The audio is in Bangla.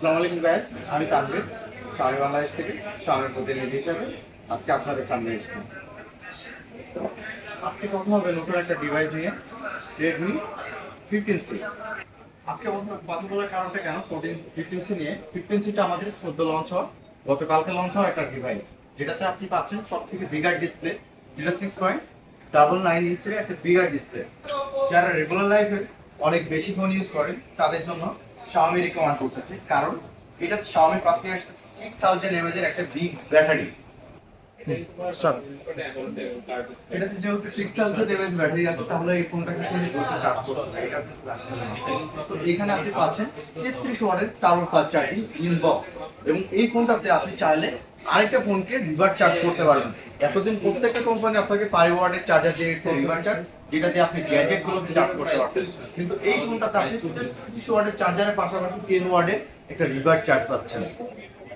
আসসালামু আলাইকুম গাইস আমি তানভীর, স্বামী বাংলাদেশ থেকে, স্বামীর প্রতিনিধি হিসাবে আজকে আপনাদের সামনে এসেছি। আজকে কথা হবে নতুন একটা ডিভাইস নিয়ে রেডমি ফিফটিন সি আজকে কথা বলার কারণটা কেন? ফোরটিন ফিফটিন সি নিয়ে। ফিফটিন সিটা আমাদের সদ্য লঞ্চ হওয়া গতকালকে লঞ্চ হওয়া একটা ডিভাইস যেটাতে আপনি পাচ্ছেন সব থেকে বিগার ডিসপ্লে যেটা সিক্স পয়েন্ট ডাবল নাইন ইঞ্চের একটা বিগার ডিসপ্লে যারা রেগুলার লাইফে অনেক বেশি ফোন ইউজ করেন, তাদের জন্য Xiaomi রিকমেন্ড করতেছে। কারণ এটা Xiaomi পাশে আসছে সিক্স থাউজেন্ড এমএজ এর একটা বিগ ব্যাটারি এটাতে যেহেতু সিক্স থাউজেন্ড ব্যাটারি আছে তাহলে এই ফোনটাকে কিন্তু দুশো চার্জ করতে। তো এখানে আপনি পাচ্ছেন তেত্রিশ ওয়ার্ডের টাওয়ার চার্জিং ইনবক্স এবং এই ফোনটাতে আপনি চাইলে আরেকটা ফোনকে রিভার চার্জ করতে পারবেন। এতদিন প্রত্যেকটা কোম্পানি আপনাকে ফাইভ ওয়ার্ডের চার্জার দিয়েছে রিভার চার্জ যেটা দিয়ে আপনি গ্যাজেট গুলোকে চার্জ করতে পারবেন। কিন্তু এই ফোনটাতে আপনি তেত্রিশ ওয়ার্ডের চার্জারের পাশাপাশি টেন ওয়ার্ডের একটা রিভার চার্জ পাচ্ছেন।